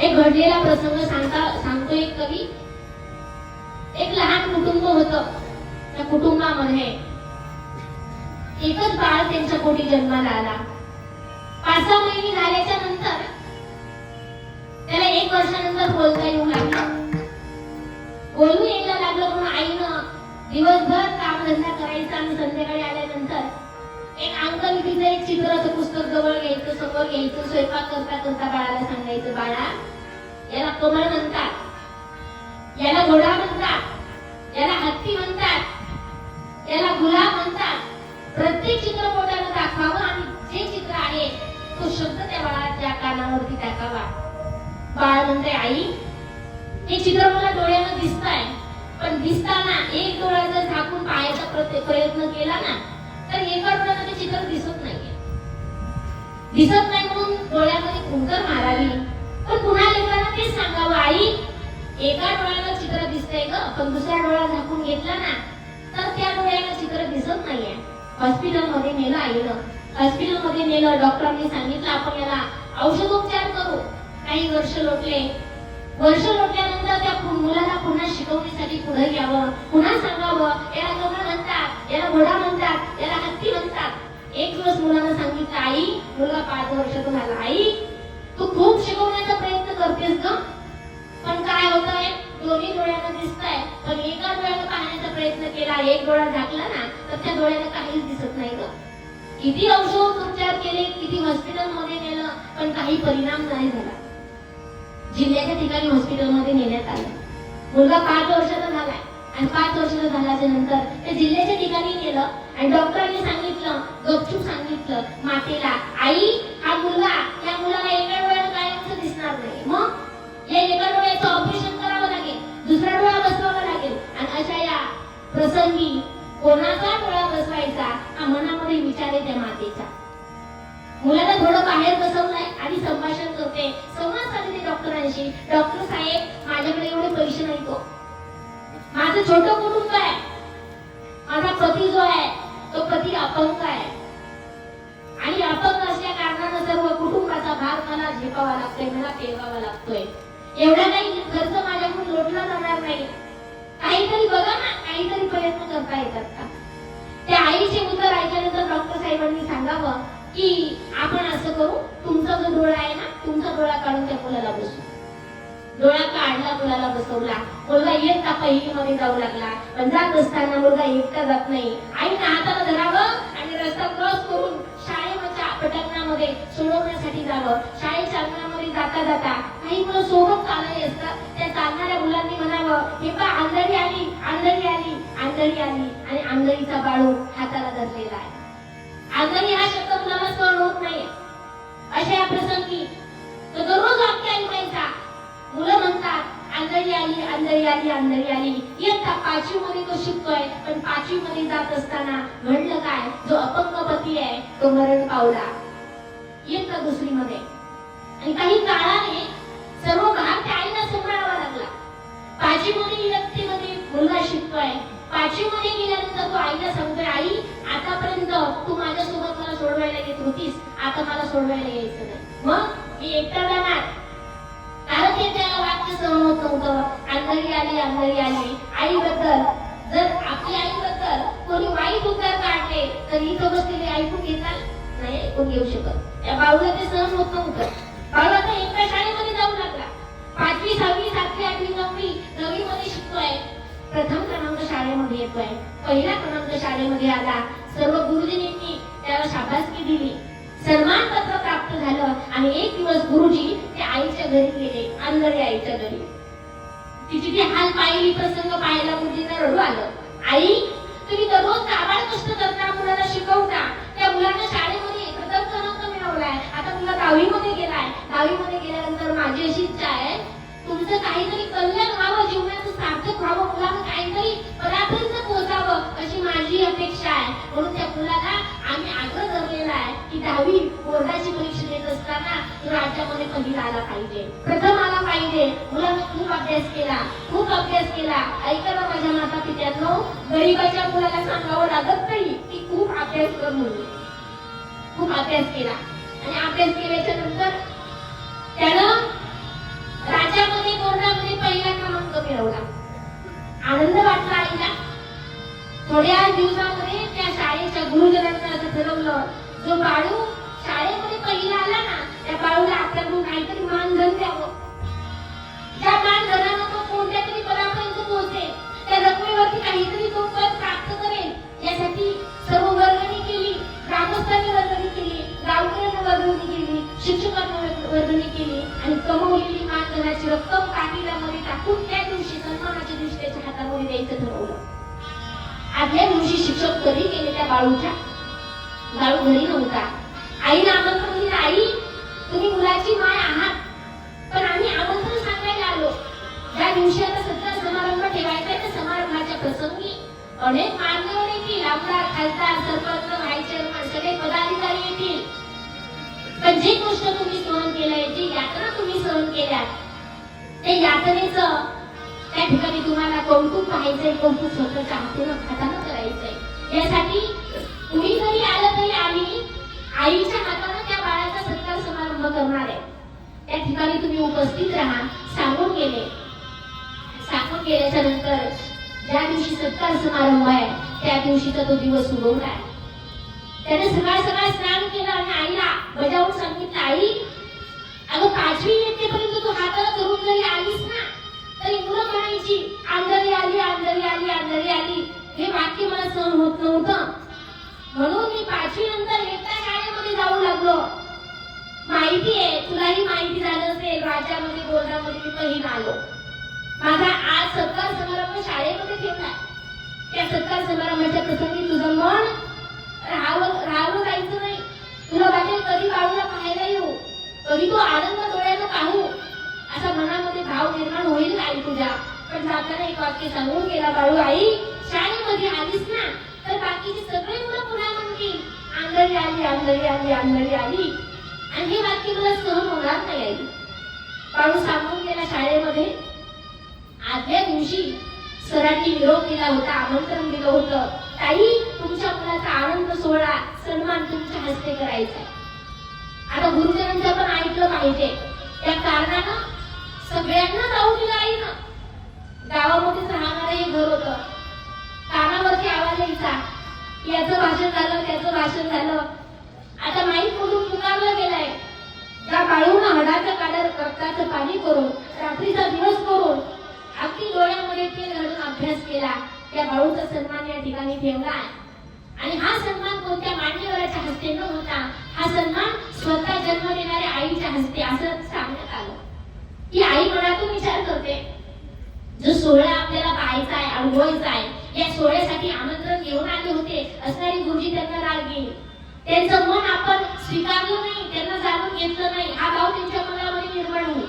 एक घडलेला प्रसंग सांगता सांगतो एक कवी. एक लहान कुटुंब होत. त्या कुटुंबामध्ये एकच बाळ त्यांच्या पोटी जन्माला आला. पाच सहा महिने झाल्याच्यानंतर त्याला एक वर्षानंतर बोलता येऊ लागलं. बोलू यायला लागलं म्हणून आईनं दिवसभर काम धंदा करायचा आणि संध्याकाळी आल्यानंतर एक अंकल तिचं एक चित्राचं पुस्तक जवळ घ्यायचं समोर घ्यायचं स्वयंपाक करता करता बाळाला सांगायचं बाळा याला कमळ म्हणतात याला घोडा म्हणतात याला हत्ती म्हणतात याला गुलाब म्हणतात. प्रत्येक चित्र दाखवावं आणि जे चित्र आहे तो शब्द त्या बाळाच्या कानावरती टाकावा. बाळ म्हणते आई हे चित्र मला डोळ्यानं दिसत आहे पण दिसताना एक डोळा जर झाकून पाहायचा प्रयत्न केला ना तर एका डोळ्यानं ते चित्र दिसत नाहीये. दिसत नाही म्हणून डोळ्यामध्ये कुंकर मारावी. पण पुन्हा लेकरांना तेच सांगावं आई एका डोळ्याला चित्र दिसतंय ग. पण दुसरा डोळा झाकून घेतला ना तर त्या डोळ्याला चित्र दिसत नाहीये. हॉस्पिटलमध्ये नेलं आईनं. हॉस्पिटलमध्ये नेलं. डॉक्टरांनी सांगितलं आपण याला औषधोपचार करू. काही वर्ष लोटले. वर्ष लोटल्यानंतर त्या मुलाला पुन्हा शिकवण्यासाठी पुढे यावं पुन्हा सांगावं. याला कमळ म्हणतात. याला घोडा म्हणतात. याला हत्ती म्हणतात. एक दिवस मुलानं सांगितलं आई मुलगा पाच वर्षातून आला आई तू खूप शिकवण्याचा प्रयत्न करतेस ग. पण काय होतंय? दोन्ही डोळ्यानं दिसतंय. पण एका डोळ्यानं पाहण्याचा प्रयत्न केला एक डोळा झाकला ना तर त्या डोळ्यानं काहीच दिसत नाही ग. किती औषधोपचार केले किती हॉस्पिटलमध्ये नेलं पण काही परिणाम नाही झाला. जिल्ह्याच्या ठिकाणी हॉस्पिटलमध्ये नेण्यात आलं. मुलगा पाच वर्षाचा झालाय. आणि पाच वर्षाचा झाल्याच्यानंतर ते जिल्ह्याच्या ठिकाणी नेलं आणि डॉक्टरांनी सांगितलं गपचूप सांगितलं मातेला आई हा मुलगा या मुलाला एका डोळ्याला कायमचं दिसणार नाही. मग? या एका डोळ्याचं ऑपरेशन करावं लागेल दुसरा डोळा बसवावा लागेल. आणि अशा या प्रसंगी कोणाचा डोळा बसवायचा हा मनामध्ये विचार आहे त्या मातेचा. मुलाला थोडं बाहेर बसवलंय आणि संभाषण करते. संवाद साधते डॉक्टरांशी डॉक्टर साहेब माझ्याकडे एवढे पैसे नाही तो हो. माझं छोट कुटुंब आहे. माझा पती जो आहे तो पती अपंग आहे. आणि अपंग असल्या कारणानं सर्व कुटुंबाचा भार मला झेपावा लागतोय मला पेवावा लागतोय. एवढा काही खर्च माझ्याकडून लोटला जाणार नाही. काहीतरी बघा ना काहीतरी प्रयत्न करता येतात का? त्या आईचे उत्तर ऐकल्यानंतर डॉक्टर साहेबांनी सांगावं की आपण असं करू तुमचा जो डोळा आहे ना तुमचा डोळा काढून त्या मुलाला बसू डोळा काढला मुलाला बसवला. मुलगा एकटा पहिली मध्ये जाऊ लागला. पण जात असताना मुलगा एकटा जात नाही. आईने हाताला धरावं आणि रस्ता क्रॉस करून शाळेच्या पटांगणामध्ये सोडवण्यासाठी जावं. शाळेच्या अंगणामध्ये जाता जाता काही मुलं सोबत चालले असतात. त्या चालणाऱ्या मुलांनी म्हणावं हे पा आंधळी आली आंधळी आली आंधळी आली. आणि आंधळीचा बाळू हाताला धरलेला आहे. आजारी हा शब्द मुलाला सहन होत नाही अशा या प्रसंगी तो दररोज वाक्य ऐकायचा. मुलं म्हणतात आंधळी आली आंधळी आली आंधळी आली. इयत्ता पाचवी मध्ये तो शिकतोय पण पाचवी मध्ये जात असताना घडलं काय? जो अपंग पती आहे तो मरण पावला. इयत्ता दुसरी मध्ये आणि काही काळाने सर्व भाग त्या आईला सांभाळावा लागला. पाचवी मध्ये इयत्तेमध्ये मुलगा शिकतोय. पाचवी मध्ये गेल्यानंतर तो आईला सांगतोय आई आतापर्यंत तू माझ्यासोबत मला सोडवायला येत होतीस आता मला सोडवायला यायचं नाही. मग मी एकटा जाणार. कारण ते त्याला वाक्य सहन होत नव्हतं. अंधारी आली अंधारी आली. आईबद्दल जर आपल्या आईबद्दल कोणी वाईट उतार काढले तर इथं बसलेले ऐकून घेतात नाही ऐकून घेऊ शकत. त्या बाळूला ते सहन होत नव्हतं. बाळू आता एकटा शाळेमध्ये जाऊ लागला. पाचवी सहावी सातवी आठवी नववी नववी मध्ये शिकतोय. प्रथम क्रमांक शाळेमध्ये येतोय. पहिला क्रमांक शाळेमध्ये आला. सर्व गुरुजींनी त्याला शाबासकी दिली. सन्मान पत्र प्राप्त झालं आणि एक दिवस गुरुजी त्या आईच्या घरी गेले अंधळी आईच्या घरी. तिची ती हाल पाहिली प्रसंग पाहायला गुरुजींना रडू आलं. आई तुम्ही दररोज काबाड कष्ट करता मुलाला शिकवता. त्या मुलांना शाळेमध्ये प्रथम क्रमांक मिळवलाय. आता मुला दहावीमध्ये गेलाय. दहावीमध्ये गेल्यानंतर माझी अशी इच्छा आहे तुमचं काहीतरी कल्याण व्हावं जीवनाचं सार्थक व्हावं मुलाला काहीतरी परापर्यंत पोहोचावं अशी माझी अपेक्षा आहे. म्हणून त्या मुलाला आम्ही आग्रह धरलेला आहे की दहावी बोर्डाची परीक्षा देत असताना तो राज्यामध्ये पहिला आला पाहिजे. प्रथम आला पाहिजे. मुलानं खूप अभ्यास केला खूप अभ्यास केला. ऐकायला ना माझ्या माता पित्यांनो गरीबाच्या मुलाला सांगावं लागत नाही की खूप अभ्यास कर म्हणून. खूप अभ्यास केला. आणि अभ्यास केल्याच्यानंतर त्यानं मिळवला. आनंद वाटला आईला. थोड्या दिवसामध्ये त्या शाळेच्या गुरुजनांना असं ठरवलं. जो बाळू शाळेमध्ये पहिला आला ना त्या बाळूला आपल्याकडून काहीतरी मानधन द्यावं. त्या मानधनानं तो कोणत्या तरी पदापर्यंत पोहोचेल. त्या रकमेवरती काहीतरी तो पद प्राप्त करेल. यासाठी सर्व वर्गणी केली ग्रामस्थांनी वर्गणी केली गावकऱ्यांनी वर्गणी केली शिक्षकांना वर्गणी केली आणि कमवलेली मानधनाची रक्कम काठीला दिवशी शिक्षक गेले त्या बाळूच्या? बाळू घरी नव्हता. आईला आमंत्रण दिलं आई तुम्ही मुलाची माय आहात. पण आम्ही आमंत्रण सांगायला आलो. ज्या दिवशी आता सत्ता समारंभ ठेवायचा त्या समारंभाच्या प्रसंगी अनेक मान्यवर येतील. आमदार खासदार सरपंच व्हाईस चेअरमन सगळे पदाधिकारी येतील. पण जी गोष्ट तुम्ही सहन केलंय जी यात्रा तुम्ही सहन केल्या ते यातनेचं त्या ठिकाणी तुम्हाला कौतुक पाहायचंय कौतुक स्वतःच्या हातीनं हातानं करायचंय. यासाठी तुम्ही जरी आलं तरी आम्ही आईच्या हातानं त्या बाळाचा सत्कार समारंभ करणार आहे. त्या ठिकाणी तुम्ही उपस्थित राहा सांगून गेले. सांगून गेल्याच्यानंतर ज्या दिवशी सत्कार समारंभ आहे त्या दिवशीचा तो दिवस उगवलाय त्याने सकाळ सकाळ स्नान केलं आणि आईला बजावून सांगितलं आई अगं पाचवी येतेपर्यंत तू हाताला करून जरी आलीस ना तरी मुलं म्हणायची आंधळी आली आंधळी आली अंधारी आली. हे वाक्य मला सहन होत नव्हतं. म्हणून मी पाचवी नंतर एकटा शाळेमध्ये जाऊ लागलो. माहिती आहे तुलाही माहिती झालं असेल राज्यामध्ये बोर्डामध्ये मी पहिला आलो. माझा आज सत्कार समारंभ शाळेमध्ये ठेवलाय. त्या सत्कार समारंभाच्या प्रसंगी तुझं मन राहावं राहावं जायचं नाही. तुला वाटेल कधी बाळूला पाहायला येऊ कधी तो आनंद डोळ्यानं पाहू. असा मनामध्ये भाव निर्माण होईल आई तुझ्या. पण जाताना एक वाक्य सांगून गेला बाळू आई आलीस ना तर बाकीचे सगळे मुलं पुन्हा म्हणतील आंधळी आली आंधळी आली आंधळी आली. आणि हे वाक्य मला सहन होणार नाही आई. बाळू सांगून गेला शाळेमध्ये. आदल्या दिवशी सरांनी निरोप दिला होता आमंत्रण दिलं होतं. ताई तुमच्या मुलाचा आनंद सोहळा सन्मान तुमच्या हस्ते करायचा आता गुरुजनांचं पण ऐकलं पाहिजे. त्या कारणानं सगळ्यांना जाऊ दिलं आईनं. गावामध्येच राहणारं हे घर होतं. कानावरती आवाज यायचा. याचं भाषण झालं त्याचं भाषण झालं. आता माहीत म्हणून पुकारलं गेलंय. त्या बाळून हडाचं काढर रक्ताचं पाणी करून रात्रीचा दिवस करून अगदी डोळ्यामध्ये तेल घालून अभ्यास केला. त्या बाळूचा सन्मान या ठिकाणी ठेवला आणि हा सन्मान कोणत्या मान्यवराच्या हस्ते न होता हा सन्मान स्वतः जन्म देणाऱ्या आईच्या हस्ते असं सांगण्यात आलं. ती आई मनातून विचार करते जो सोहळा आपल्याला पाहायचा आहे अनुभवायचा आहे या सोहळ्यासाठी आमंत्रण घेऊन आले होते असणारी गुरुजी त्यांना राग गेली त्यांचं मन आपण स्वीकारलं नाही त्यांना जाणून घेतलं नाही हा भाव त्यांच्या मनामध्ये निर्माण होईल.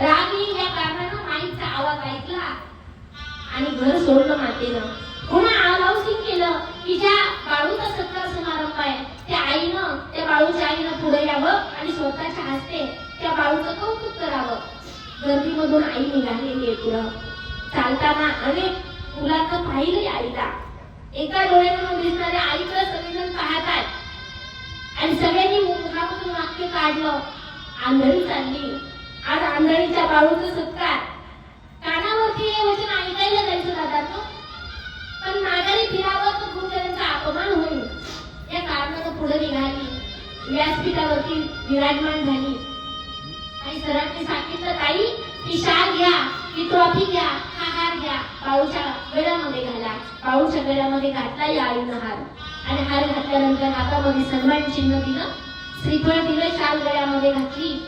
राग येईल या कारणानं माईचा आवाज ऐकला आणि घर सोडलं मातेनं. पुन्हा अनाउन्सिंग केलं की ज्या बाळूचा सत्कार समारंभ आहे त्या आईनं त्या बाळूच्या आईनं पुढे यावं आणि स्वतःच्या हस्ते त्या बाळूचं कौतुक करावं. गर्दीमधून आई निघालेली आहे पुढं. चालताना अनेक मुलांना पाहिले आईला. एका डोळ्यातून दिसणाऱ्या आईकडे सगळेजण पाहत आणि सगळ्यांनी मुखामधून वाक्य काढलं. आंधळी चालली. आज आंधळीच्या बाळूचा सत्कार कानावरती हे वचन ऐकायला जायचं दादा पण माघारी फिरावं तर गुरुजनांचा अपमान होईल. या कारणानं पुढे निघाली. व्यासपीठावरती विराजमान झाली. आणि सरांनी सांगितलं ताई इशार शाल घ्या ती ट्रॉफी घ्या हा हार घ्या. बाळूच्या गळ्यामध्ये घाला. बाळूच्या गळ्यामध्ये घातला या आईनं हार आणि हार घातल्यानंतर हातामध्ये सन्मान चिन्ह दिलं. श्रीफळ दिलं शाल गळ्यामध्ये घातली.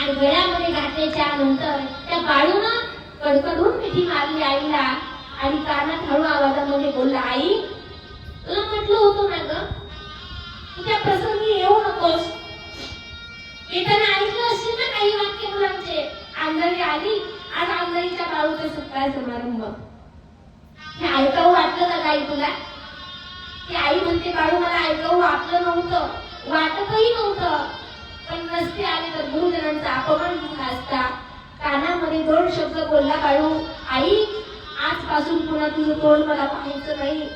आणि गळ्यामध्ये घातल्याच्या नंतर त्या बाळूनं कडकडून मिठी मारली आईला. आणि कानात हळू आवाजामध्ये बोलला आई तुला म्हटलं होतं ना ग तू त्या प्रसंगी येऊ नकोस. येताना ऐकलं असेल ना काही वाक्य मुलांचे आंधळी आली आज आंधळीच्या बाळूचा सत्कार समारंभ. हे ऐकावं वाटलं का काही तुला? की आई म्हणते बाळू मला ऐकावं वाटलं नव्हतं. वाटतही नव्हतं. पण नसते आले तर गुरुजनांचा अपमान झाला असता. कानामध्ये दोन शब्द बोलला बाळू आई आजपासून पुन्हा तुझं तोंड मला पाहायचं नाही.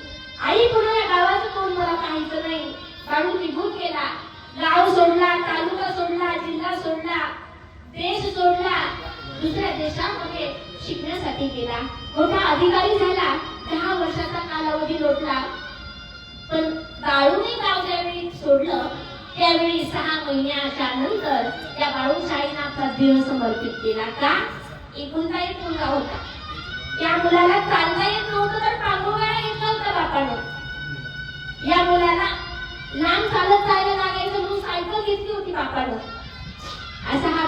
आई पुन्हा या गावाचं तोंड मला पाहायचं नाही. बाळू निघून गेला गाव सोडला तालुका सोडला जिल्हा सोडला. देश सोडला दुसऱ्या देशामध्ये शिकण्यासाठी गेला. मोठा अधिकारी झाला. दहा वर्षाचा कालावधी लोटला. पण बाळूने गाव ज्यावेळी सोडलं त्यावेळी सहा महिन्याच्या नंतर त्या बाळूशाहीनं आपला देह समर्पित केला. का? एकुलता एक मुलगा होता. या मुलाला चालता येत नव्हतं तर काबुळा येत होतं बापानं. या मुलाला लांब चालत जायला लागायचं म्हणून सायकल घेतली होती बापानं.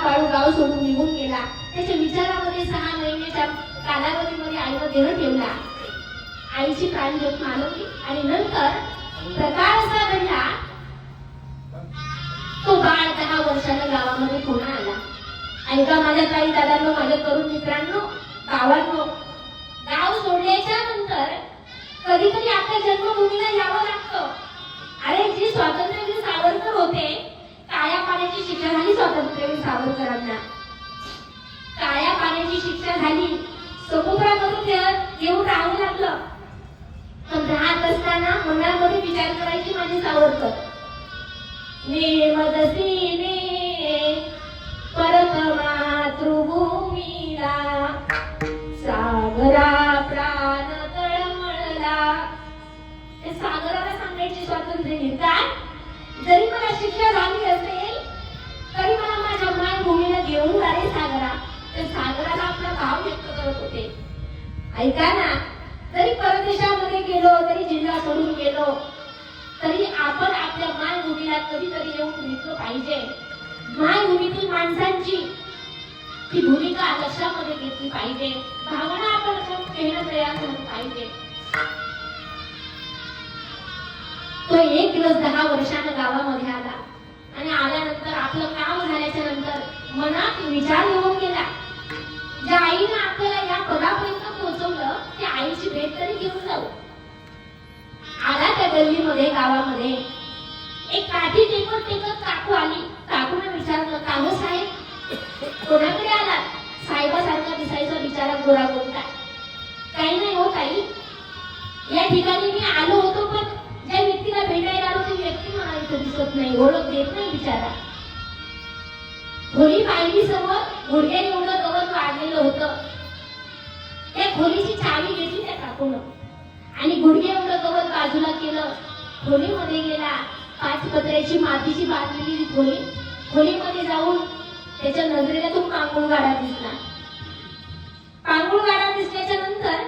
बाळू गाव सोडून निघून गेला. त्याच्या विचारामध्ये सहा महिन्याच्या कालावधीमध्ये आईनं देह ठेवला. आईची प्राणज्योत मानवली आणि नंतर प्रकार असा घडला तो बाळ दहा वर्षाला गावामध्ये पुन्हा आला. ऐका माझ्या काही दादांनो माझ्या तरुण मित्रांनो गावांनो गाव सोडल्याच्या नंतर कधी कधी आपल्या जन्मभूमीला यावं लागतं. अरे जी स्वातंत्र्य आहे सागरा. त्या सागराला आपलं भाव व्यक्त करत होते. ऐका ना जरी परदेशामध्ये गेलो तरी जिल्हा सोडून गेलो तरी आपण आपल्या मायभूमीला कधीतरी येऊन भेटलो पाहिजे. मायभूमीतील माणसांची ती भूमिका लक्षामध्ये घेतली पाहिजे. भावना आपण घेणं तयार झालं पाहिजे. तो एक दिवस दहा वर्षानं गावामध्ये आला. आणि आल्यानंतर आपलं काम झाल्याच्यानंतर मनात विचार येऊन गेला. ज्या आईनं आपल्याला या पदापर्यंत पोहोचवलं त्या आईची भेट तरी घेऊन जाऊ. आला त्या गल्लीमध्ये गावामध्ये. एक काठी टेकत टेकत काकू आली. काकूने विचारलं काग साहेब? कोणाकडे आला साहेबासारखा दिसायचा बिचारा गोरा कोणता काही नाही हो ताई. या ठिकाणी मी आलो होतो पण ज्या व्यक्तीला भेटायला आलो ती व्यक्ती मला इथं दिसत नाही. ओळख देत नाही बिचारा. खोली पाहिली समोर गुडघ्या एवढं गवत वाढलेलं होतं. त्या खोलीची चावी घेतली त्या काकून. आणि गुडघे एवढं गवत बाजूला केलं. खोलीमध्ये गेला पाच पत्र्याची मातीची बांधलेली खोली. खोलीमध्ये जाऊन त्याच्या नजरेला तो पांगुळ गाडा दिसला. पांगुळ गाडा दिसल्याच्या नंतर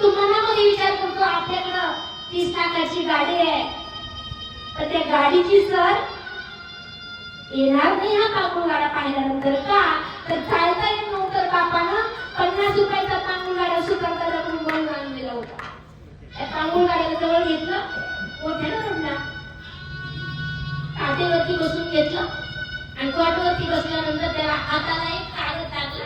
तो मनामध्ये विचार करतो आपल्याकडं तीस लाखाची गाडी आहे. तर त्या गाडीची सर येणार नाही हा पांगुळ गाडा पाहिल्यानंतर का? तर चालता येत नव्हतं बापानं पन्नास रुपयाचा पांगुळ गाडा सुकारता रकम म्हणून दिला होता. त्या पांगुळ जवळ घेतलं मोठ्यानं रडला काटेवरती बसून घेतलं. आणि कॉटवरती बसल्यानंतर त्याला हाताला एक कागद लागला.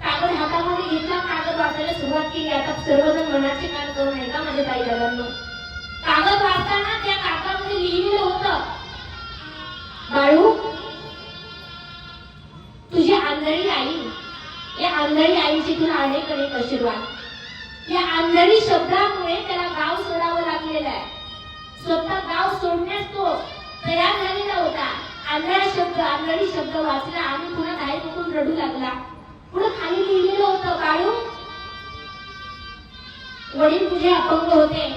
कागद हातामध्ये घेतला कागद वाचायला सुरुवात केली. आता सर्वजण मनाचे कान करून ऐका माझ्या ताई दादांना? कागद वाचताना त्या कागदामध्ये लिहिलेलं होतं बाळू आंधळी आई या आंधळी आईची तुला अनेक अनेक आशीर्वाद. या आंधळी शब्दामुळे त्याला गाव सोडावं लागलेलं आहे. स्वतः गाव सोडण्यास तो तयार झालेला होता. आंधळा शब्द आंधळी शब्द वाचला आणि पुन्हा काही बघून रडू लागला. पुढे खाली लिहिलेलं होतं बाळू वडील तुझे अपंग होते.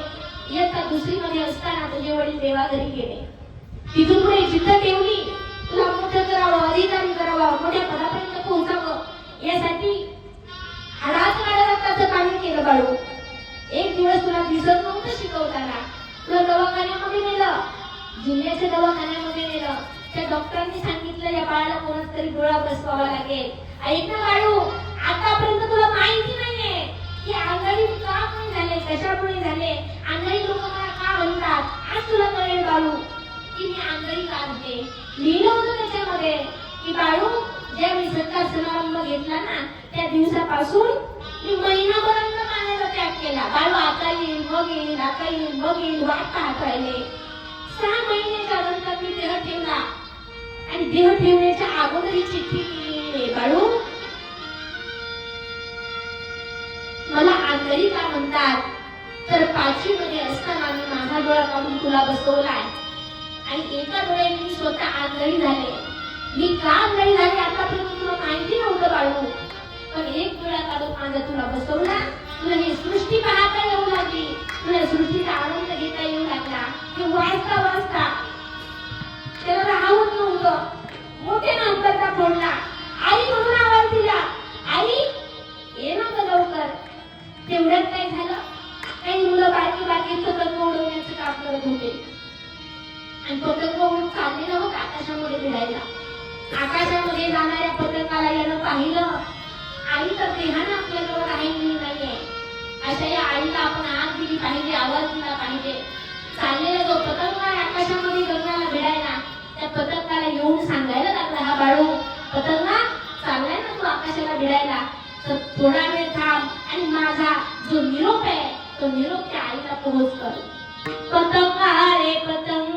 इयत्ता दुसरीमध्ये असताना तुझे वडील देवाघरी गेले. तिथून पुढे जिद्द ठेवली. तुला मोठं करावं अधिकारी करावं मोठ्या पदापर्यंत पोहोचावं यासाठी हाडाच काढा रक्ताचं काम केलं बाळू. एक दिवस तुला दिसत नव्हतं शिकवताना. तुला दवाखान्यामध्ये नेलं. जिल्ह्याच्या दवाखान्यामध्ये नेलं. त्या डॉक्टरांनी सांगितलं या बाळाला कोणाच तरी डोळा बसवावा लागेल. ऐक ना बाळू आतापर्यंत तुला माहिती नाहीये की आंधळी का कोणी झाले कशामुळे झाले? आंधळी लोक मला का म्हणतात? आज तुला कळेल बाळू. की मी आंधळी का होते लिहिलं होतं त्याच्यामध्ये की बाळू ज्या मी सत्कार समारंभ घेतला ना त्या दिवसापासून मी महिनाभरांत पाण्याचा त्याग केला. बाळू आता येईल मग येईल आता येईल मग येईल वाट पाहत राहिले सहा महिन्याच्या नंतर मी देह ठेवला. आणि देह ठेवण्याच्या अगोदर ही चिठ्ठी लिहिली. बाळू मला आंधळी का म्हणतात? तर पाचवी मध्ये असताना मी माझा डोळा काढून तुला बसवलाय. आणि एका डोळ्याने मी स्वतः आग्रही झाले. मी का आग्रही झाले आतापर्यंत तुला माहिती नव्हतं बाळू. पण एक डोळा काढून माझा तुला बसवला. तुला ही सृष्टी पाहता येऊ लागली. तुला सृष्टीचा आनंद घेता येऊ लागला. की वाचता वाचता. त्याला राहून नव्हतं. मोठे माणसाचा फोडला. आई म्हणून आवाज दिला. आई ये नव्हतं लवकर. तेवढ्यात काय झालं? काही मुलं बाकी बाकी सतत मोडवण्याचं काम करत होते. आणि पतंग उडून चाललेला होता आकाशामध्ये भिडायला आकाशामध्ये जाणाऱ्या पतंगाला यानं पाहिलं आई तर देहानं आपल्याजवळ काही नाहीये अशा या आईला आपण आग दिली पाहिजे आवाज दिला पाहिजे चाललेला जो पतंग आहे आकाशामध्ये गगनाला भिडायला त्या पतंगाला येऊन सांगायला लागला हा बाळू पतंगा चाललाय ना तू आकाशाला भिडायला तर थोडा वेळ थांब आणि माझा जो निरोप आहे तो निरोप त्या आईला पोहोच कर पतंगा रे पतंग